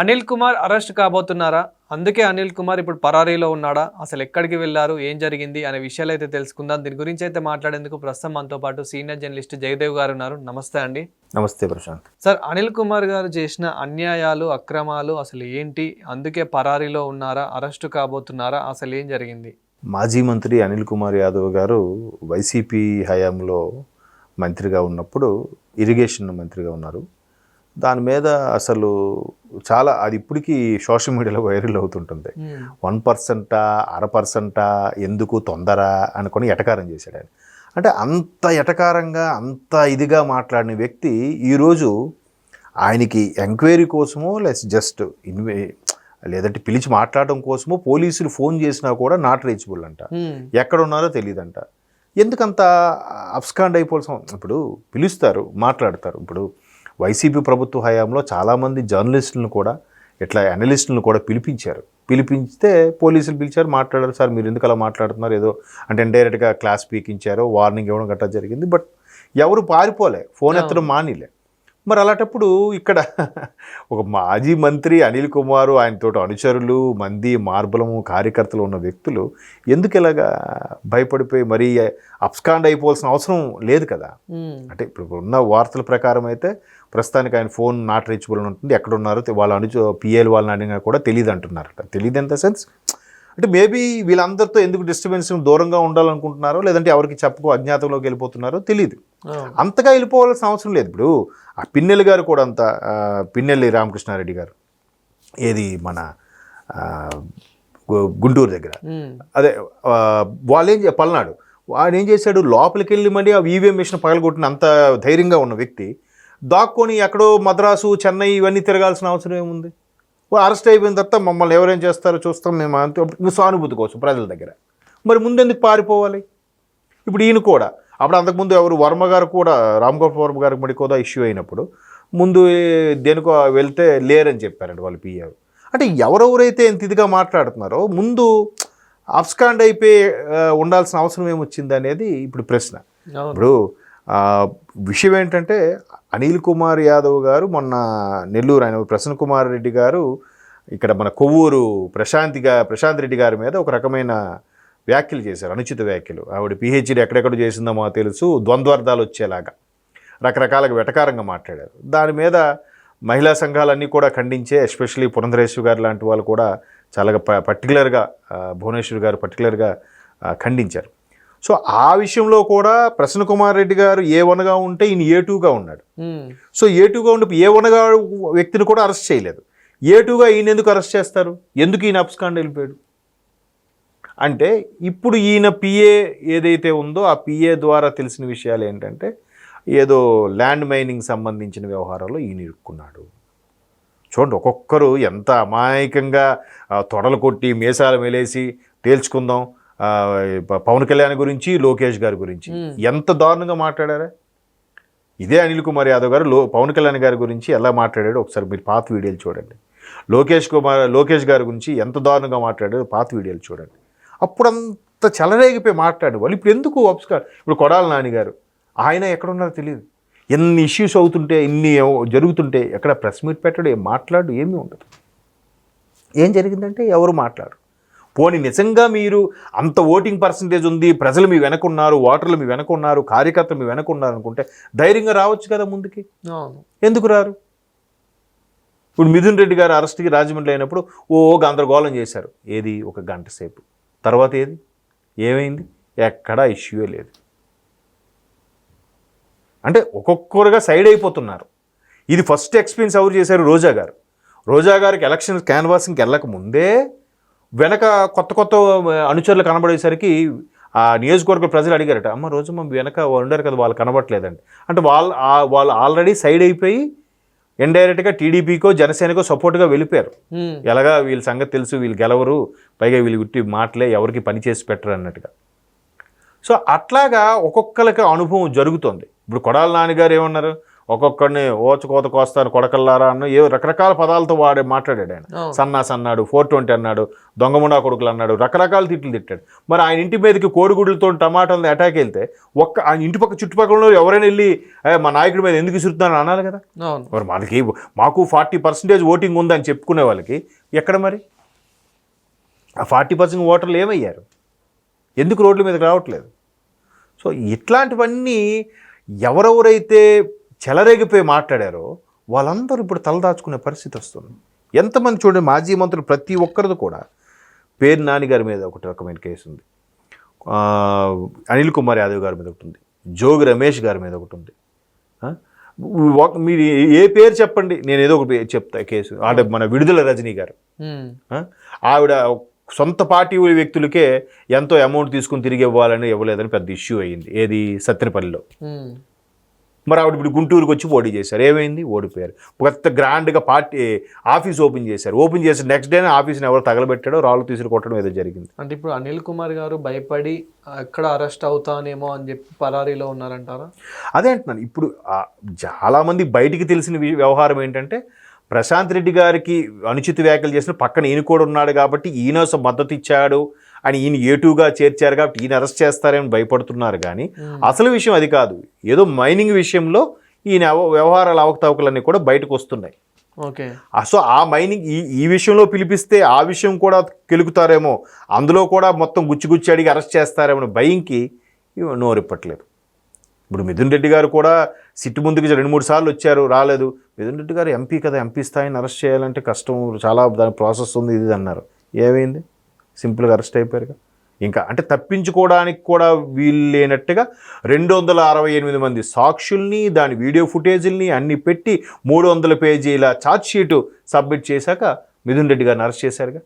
Anil Kumar arrest కాబోతున్నారా? అందుకే అనిల్ కుమార్ ఇప్పుడు పరారీలో ఉన్నాడా? అసలు ఎక్కడికి వెళ్ళారు? ఏం జరిగింది? అనే విషయాలు అయితే తెలుసుకుందాం. దీని గురించి అయితే మాట్లాడేందుకు ప్రస్తుతం మనతో పాటు సీనియర్ జర్నలిస్ట్ జయదేవ్ గారు ఉన్నారు. నమస్తే అండి. నమస్తే ప్రశాంత్. సార్ అనిల్ కుమార్ గారు చేసిన అన్యాయాలు అక్రమాలు అసలు ఏంటి? అందుకే పరారీలో ఉన్నారా? అరెస్టు కాబోతున్నారా? అసలు ఏం జరిగింది? మాజీ మంత్రి అనిల్ కుమార్ యాదవ్ గారు వైసీపీ హయాంలో మంత్రిగా ఉన్నప్పుడు ఇరిగేషన్ మంత్రిగా ఉన్నారు. దాని మీద అసలు చాలా అది ఇప్పటికీ సోషల్ మీడియాలో వైరల్ అవుతుంటుంది. వన్ పర్సెంటా అర పర్సెంటా ఎందుకు తొందర అనుకొని ఎటకారం చేశాడు ఆయన. అంటే అంత ఎటకారంగా అంత ఇదిగా మాట్లాడిన వ్యక్తి ఈరోజు ఆయనకి ఎంక్వైరీ కోసమో లేస్ జస్ట్ ఇన్వే లేదంటే పిలిచి మాట్లాడడం కోసమో పోలీసులు ఫోన్ చేసినా కూడా నాట్ రీచబుల్ అంట. మ్మ్. ఎక్కడ ఉన్నారో తెలియదంట. ఎందుకంత అబ్స్కాండ్ అయిపోవాల్సిన ఇప్పుడు పిలుస్తారు మాట్లాడతారు. ఇప్పుడు వైసీపీ ప్రభుత్వ హయాంలో చాలామంది జర్నలిస్టులను కూడా ఇట్లా అనలిస్టులను కూడా పిలిపించారు. పిలిపిస్తే పోలీసులు పిలిచారు మాట్లాడారు సార్ మీరు ఎందుకు అలా మాట్లాడుతున్నారు? ఏదో అంటే ఇండైరెక్ట్గా క్లాస్ పీకించారో వార్నింగ్ ఇవ్వడం గట్రా జరిగింది. బట్ ఎవరు పారిపోలే ఫోన్ ఎత్తడం మానిలే. మరి అలాంటప్పుడు ఇక్కడ ఒక మాజీ మంత్రి అనిల్ కుమారు ఆయనతో అనుచరులు మంది మార్బలము కార్యకర్తలు ఉన్న వ్యక్తులు ఎందుకు ఇలాగా భయపడిపోయి మరీ అప్స్కాండ్ అయిపోవాల్సిన అవసరం లేదు కదా. అంటే ఇప్పుడు ఉన్న వార్తల ప్రకారం అయితే ప్రస్తుతానికి ఆయన ఫోన్ నాట్ రీచబుల్ ఉంటుంది. ఎక్కడ ఉన్నారో వాళ్ళ అనుచు పిఎల్ వాళ్ళని అడిగినా కూడా తెలియదు అంటున్నారట తెలియదు ఎంత సెన్స్ అంటే మేబీ వీళ్ళందరితో ఎందుకు డిస్టర్బెన్స్ దూరంగా ఉండాలనుకుంటున్నారో లేదంటే ఎవరికి చెప్పుకో అజ్ఞాతంలోకి వెళ్ళిపోతున్నారో తెలియదు. అంతగా వెళ్ళిపోవాల్సిన అవసరం లేదు. ఇప్పుడు ఆ పిన్నెల్లి గారు కూడా అంత పిన్నెల్లి రామకృష్ణారెడ్డి గారు ఏది మన గుంటూరు దగ్గర. అదే వాళ్ళేం చే- పల్నాడు. వాడు ఏం చేశాడు? లోపలికి వెళ్ళి మళ్ళీ ఆ ఈవీఎం మిషన్ పగలగొట్టిన అంత ధైర్యంగా ఉన్న వ్యక్తి దాక్కొని ఎక్కడో మద్రాసు చెన్నై ఇవన్నీ తిరగాల్సిన అవసరం ఏముంది? అరెస్ట్ అయిపోయిన తర్వాత మమ్మల్ని ఎవరేం చేస్తారో చూస్తాం మేము అంతే. సానుభూతి కోసం ప్రజల దగ్గర. మరి ముందెందుకు పారిపోవాలి? ఇప్పుడు ఈయన కూడా అప్పుడు అంతకుముందు ఎవరు వర్మ గారు కూడా రామ్ గోపాల్ వర్మ గారికి మరి కూడా ఇష్యూ అయినప్పుడు ముందు దేనికో వెళ్తే లేరని చెప్పారండి వాళ్ళు పిఆర్ అంటే ఎవరెవరైతే ఎంత ఇదిగా మాట్లాడుతున్నారో ముందు అబ్స్కాండ్ అయిపోయి ఉండాల్సిన అవసరం ఏమొచ్చింది అనేది ఇప్పుడు ప్రశ్న. ఇప్పుడు విషయం ఏంటంటే అనిల్ కుమార్ యాదవ్ గారు మొన్న నెల్లూరు ఆయన ప్రసన్న కుమార్ రెడ్డి గారు ఇక్కడ మన కొవ్వూరు ప్రశాంతిగా ప్రశాంత్ రెడ్డి గారి మీద ఒక రకమైన వ్యాఖ్యలు చేశారు అనుచిత వ్యాఖ్యలు. ఆవిడ పిహెచ్డి ఎక్కడెక్కడ చేసిందో మాకు తెలుసు ద్వంద్వార్థాలు వచ్చేలాగా రకరకాలుగా వెటకారంగా మాట్లాడారు. దాని మీద మహిళా సంఘాలన్నీ కూడా ఖండించే ఎస్పెషలీ పురంధరేశ్వర్ గారు లాంటి వాళ్ళు కూడా చాలా ప- పర్టికులర్గా భువనేశ్వర్ గారు పర్టికులర్గా ఖండించారు. సో ఆ విషయంలో కూడా ప్రసన్న కుమార్ రెడ్డి గారు ఏ వన్గా ఉంటే ఈయన ఏ టూగా ఉన్నాడు. సో ఏ టూగా ఉండి ఏ వన్గా వ్యక్తిని కూడా అరెస్ట్ చేయలేదు. ఏ టూగా ఈయన ఎందుకు అరెస్ట్ చేస్తారు? ఎందుకు ఈయన అప్స్కాండ్ వెళ్ళిపోయాడు? అంటే ఇప్పుడు ఈయన పిఏ ఏదైతే ఉందో ఆ పిఏ ద్వారా తెలిసిన విషయాలు ఏంటంటే ఏదో ల్యాండ్ మైనింగ్ సంబంధించిన వ్యవహారాల్లో ఈయన ఇరుక్కున్నాడు. చూడండి ఒక్కొక్కరు ఎంత అమాయకంగా తొడలు కొట్టి మీసాలు మెలేసి తేల్చుకుందాం. పవన్ కళ్యాణ్ గురించి లోకేష్ గారి గురించి. ఎంత దారుణంగా మాట్లాడారా? ఇదే అనిల్ కుమార్ యాదవ్ గారు లో పవన్ కళ్యాణ్ గారి గురించి ఎలా మాట్లాడాడో ఒకసారి మీరు పాత వీడియోలు చూడండి. లోకేష్ కుమార్ లోకేష్ గారి గురించి ఎంత దారుణంగా మాట్లాడాడో పాత వీడియోలు చూడండి. అప్పుడు అంత చెలరేగిపోయి మాట్లాడు వాళ్ళు ఇప్పుడు ఎందుకు అప్స్కార్ ఇప్పుడు కొడాల నాని గారు ఆయన ఎక్కడున్నారో తెలియదు. ఎన్ని ఇష్యూస్ అవుతుంటే ఇన్ని జరుగుతుంటే ఎక్కడ ప్రెస్ మీట్ పెట్టడు ఏం మాట్లాడు ఏమీ ఉండదు. ఏం జరిగిందంటే ఎవరు మాట్లాడు పోనీ నిజంగా మీరు అంత ఓటింగ్ పర్సంటేజ్ ఉంది ప్రజలు మీ వెనకున్నారు ఓటర్లు మీ వెనకున్నారు కార్యకర్తలు మీ వెనకున్నారు అనుకుంటే ధైర్యంగా రావచ్చు కదా ముందుకి? ఎందుకు రారు? ఇప్పుడు మిథున్ రెడ్డి గారు అరెస్ట్కి రాజమండ్రి అయినప్పుడు ఓ గందరగోళం చేశారు. ఏది? ఒక గంట సేపు. తర్వాత ఏది? ఏమైంది? ఎక్కడా ఇష్యూ లేదు. అంటే ఒక్కొక్కరుగా సైడ్ అయిపోతున్నారు. ఇది ఫస్ట్ ఎక్స్పీరియన్స్ ఎవరు చేశారు? రోజా గారు. రోజా గారికి ఎలక్షన్ క్యాన్వాసింగ్కి వెళ్ళక ముందే వెనక కొత్త కొత్త అనుచరులు కనబడేసరికి ఆ నియోజకవర్గ ప్రజలు అడిగారట అమ్మ రోజు మా వెనక ఉండరు కదా వాళ్ళు కనబడట్లేదండి. అంటే వాళ్ళు వాళ్ళు ఆల్రెడీ సైడ్ అయిపోయి ఇండైరెక్ట్గా టీడీపీకో జనసేనకో సపోర్ట్గా వెళ్ళిపోయారు. ఎలాగా వీళ్ళ సంగతి తెలుసు వీళ్ళు గెలవరు పైగా వీళ్ళు గుట్టి మాటలే ఎవరికి పని చేసి పెట్టరు అన్నట్టుగా. సో అట్లాగా ఒక్కొక్కరికి అనుభవం జరుగుతుంది. ఇప్పుడు కొడాల నాన్నగారు ఏమన్నారు? ఒక్కొక్కడిని ఓచకోత కోస్తాను కొడకల్లారా అన్న ఏ రకరకాల పదాలతో వాడే మాట్లాడాడు ఆయన. సన్నాస్ అన్నాడు ఫోర్ ట్వంటీ అన్నాడు దొంగముండా కొడుకులు అన్నాడు రకరకాల తిట్లు తిట్టాడు. మరి ఆయన ఇంటి మీదకి కోడిగుడ్లతో టమాటాలను అటాక్ వెళ్తే ఒక్క ఆయన ఇంటి పక్క చుట్టుపక్కల ఎవరైనా వెళ్ళి "ఏ, మా నాయకుడి మీద ఎందుకు విసురుతున్నాను అనాలి కదా. మరి మనకి మాకు ఫార్టీ పర్సెంటేజ్ ఓటింగ్ ఉందని చెప్పుకునే వాళ్ళకి ఎక్కడ మరి? ఆ ఫార్టీ పర్సెంట్ ఓటర్లు ఏమయ్యారు? ఎందుకు రోడ్ల మీదకి రావట్లేదు? సో ఇట్లాంటివన్నీ ఎవరెవరైతే చెలరేగిపోయి మాట్లాడారో వాళ్ళందరూ ఇప్పుడు తలదాచుకునే పరిస్థితి వస్తుంది. ఎంతమంది చూడండి మాజీ మంత్రులు ప్రతి ఒక్కరిది కూడా పేరు నాని గారి మీద ఒకటి రకమైన కేసు ఉంది. అనిల్ కుమార్ యాదవ్ గారి మీద ఒకటి ఉంది. జోగి రమేష్ గారి మీద ఒకటి ఉంది. మీరు ఏ పేరు చెప్పండి? నేను ఏదో ఒక పేరు చెప్తా కేసు. అంటే మన విడుదల రజనీ గారు? ఆవిడ సొంత పార్టీ వ్యక్తులకే ఎంతో అమౌంట్ తీసుకుని తిరిగి ఇవ్వాలని ఇవ్వలేదని పెద్ద ఇష్యూ అయ్యింది. ఏది? సత్యనపల్లిలో. ఉమ్. మరి ఆవిడ ఇప్పుడు గుంటూరుకు వచ్చి పోటీ చేశారు. ఏమైంది? ఓడిపోయారు. కొత్త గ్రాండ్గా పార్టీ ఆఫీస్ ఓపెన్ చేశారు. ఓపెన్ చేసి నెక్స్ట్ డేనే ఆఫీస్ని ఎవరు తగలబెట్టాడో రాళ్ళు తీసుకు కొట్టడం ఏదో జరిగింది. అంటే ఇప్పుడు అనిల్ కుమార్ గారు భయపడి ఎక్కడ అరెస్ట్ అవుతానేమో అని చెప్పి పరారీలో ఉన్నారంటారా? అదే అంటున్నాను. ఇప్పుడు చాలామంది బయటికి తెలిసిన వ్యవహారం ఏంటంటే ప్రశాంత్ రెడ్డి గారికి అనుచిత వ్యాఖ్యలు చేసిన పక్కన ఈయన కూడా ఉన్నాడు కాబట్టి ఈయన మద్దతు ఇచ్చాడు. అని ఈయన ఏటుగా చేర్చారు కాబట్టి ఈయన అరెస్ట్ చేస్తారని భయపడుతున్నారు కానీ అసలు విషయం అది కాదు. ఏదో మైనింగ్ విషయంలో ఈయన వ్యవహారాల అవకతవకలన్నీ కూడా బయటకు వస్తున్నాయి. ఓకే. సో ఆ మైనింగ్ ఈ ఈ విషయంలో పిలిపిస్తే ఆ విషయం కూడా కెలుకుతారేమో అందులో కూడా మొత్తం గుచ్చి గుచ్చి అడిగి అరెస్ట్ చేస్తారేమో భయంకి నోరిప్పట్లేదు ఇప్పుడు మిథున్ రెడ్డి గారు కూడా సిట్టు ముందుకు రెండు మూడు సార్లు వచ్చారు రాలేదు. మిథున్ రెడ్డి గారు ఎంపీ కదా ఎంపీ స్థాయిని అరెస్ట్ చేయాలంటే కష్టం చాలా దాని ప్రాసెస్ ఉంది ఇది అన్నారు. ఏమైంది? సింపుల్గా అరెస్ట్ అయిపోయారుగా. ఇంకా అంటే తప్పించుకోవడానికి కూడా వీలు లేనట్టుగా రెండు వందల అరవై ఎనిమిది మంది సాక్షుల్ని దాని వీడియో ఫుటేజీల్ని అన్ని పెట్టి మూడు వందల పేజీల ఛార్జ్ షీటు సబ్మిట్ చేశాక మిథున్ రెడ్డి గారిని అరెస్ట్ చేశారుగా.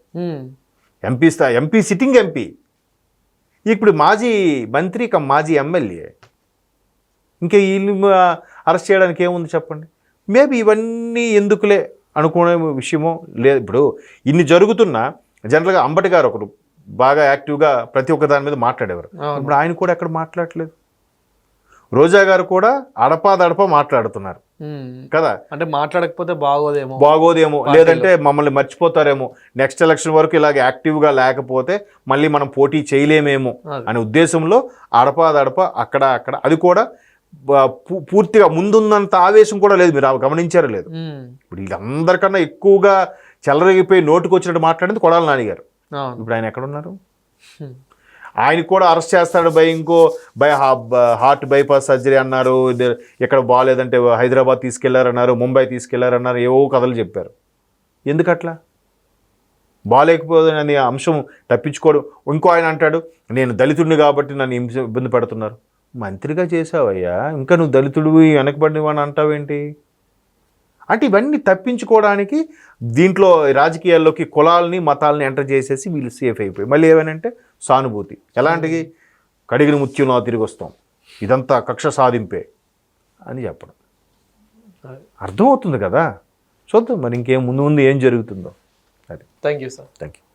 ఎంపీ స్థా ఎంపీ సిట్టింగ్ ఎంపీ. ఇప్పుడు మాజీ మంత్రి కమ్ మాజీ ఎమ్మెల్యే. ఇంకా వీళ్ళు అరెస్ట్ చేయడానికి ఏముంది చెప్పండి? మేబీ ఇవన్నీ ఎందుకులే అనుకునే విషయమో లేదు. ఇప్పుడు ఇన్ని జరుగుతున్నా జనరల్గా అంబటి గారు ఒకరు బాగా యాక్టివ్గా ప్రతి ఒక్క దాని మీద మాట్లాడేవారు. ఇప్పుడు ఆయన కూడా ఎక్కడ మాట్లాడట్లేదు రోజా గారు కూడా అడపాదడప మాట్లాడుతున్నారు. కదా? అంటే మాట్లాడకపోతే బాగోదేమో. బాగోదేమో. లేదంటే మమ్మల్ని మర్చిపోతారేమో. నెక్స్ట్ ఎలక్షన్ వరకు ఇలాగ యాక్టివ్గా లేకపోతే మళ్ళీ మనం పోటీ చేయలేమేమో. అనే ఉద్దేశంలో అడపాదడప అక్కడ అక్కడ. అది కూడా పూర్తిగా ముందున్నంత ఆవేశం కూడా లేదు. మీరు గమనించారో లేదు. ఇప్పుడు వీళ్ళందరికన్నా ఎక్కువగా చెలరగిపోయి నోటుకు వచ్చినట్టు మాట్లాడింది కొడాలి నానిగారు. ఇప్పుడు ఆయన ఎక్కడున్నారు? ఉమ్. ఆయనకు కూడా అరెస్ట్ చేస్తాడు బై ఇంకో బై హార్ట్ బైపాస్ సర్జరీ అన్నారు ఇక్కడ బాగాలేదంటే హైదరాబాద్ తీసుకెళ్ళారన్నారు ముంబై తీసుకెళ్ళారన్నారు ఏవో కథలు చెప్పారు. ఎందుకట్లా? బాగాలేకపోదని అంశం తప్పించుకోవడం ఇంకో ఆయన అంటాడు నేను దళితుడిని కాబట్టి నన్ను ఇబ్బంది పెడుతున్నారు. మంత్రిగా చేసావయ్యా ఇంకా నువ్వు దళితుడు వెనకబడినవని అంటావేంటి? అంటే ఇవన్నీ తప్పించుకోవడానికి దీంట్లో రాజకీయాల్లోకి కులాలని మతాలని ఎంటర్ చేసేసి వీళ్ళు సేఫ్ అయిపోయి మళ్ళీ ఏమనంటే సానుభూతి. ఎలాంటిది? కడిగిన ముత్యంలో తిరిగి వస్తాం. ఇదంతా కక్ష సాధింపే అని చెప్పడం. అర్థమవుతుంది కదా? చూద్దాం మరి ఇంకేం ముందు ముందు ఏం జరుగుతుందో. అది. Thank you sir thank you